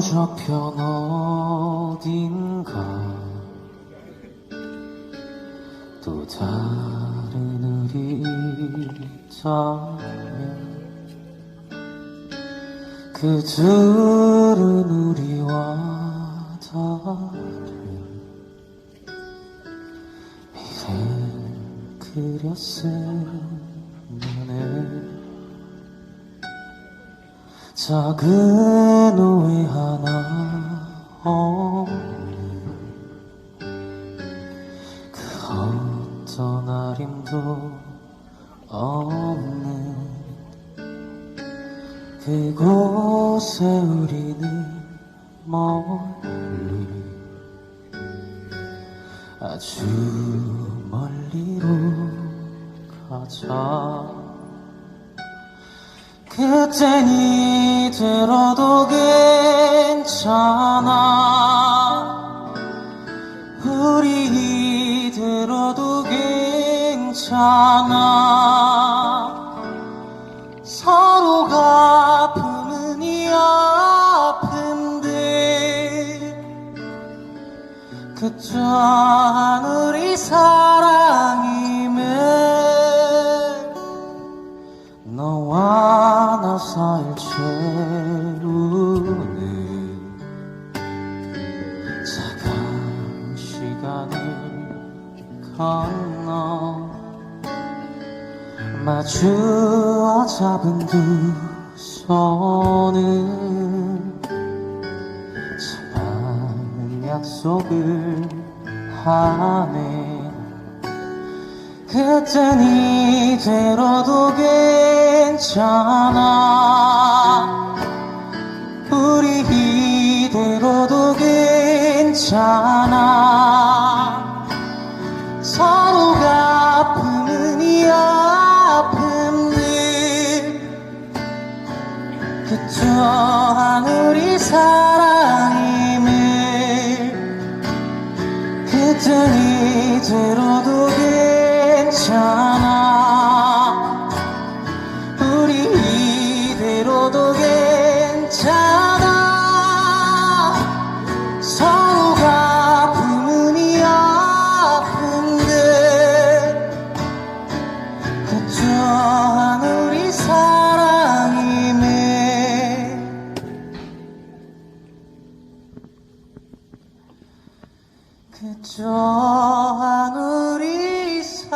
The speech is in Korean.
저편 어딘가 또 다른 우리 있다면 그 둘은 우리와 다른 미래를 그렸으면 해 작은 오해 하나 없는 그 어떤 아림도 없는 그곳에 우리는 멀리 아주 멀리로 가자 그땐 이대로도 괜찮아. 우리 이대로도 괜찮아. 서로가 아픔은 이 아픈데 그 또한 우리 사 나 사이를 채우는 차가운 시간을 건너 마주어 잡은 두 손은 참 많은 약속을 하네. 그땐 이대로도 괜찮아. 우리 이대로도 괜찮아. 서로가 아픔은 이 아픔들 그 또한 우리 사랑임을 그땐 이대로 그저 한 우리 사랑이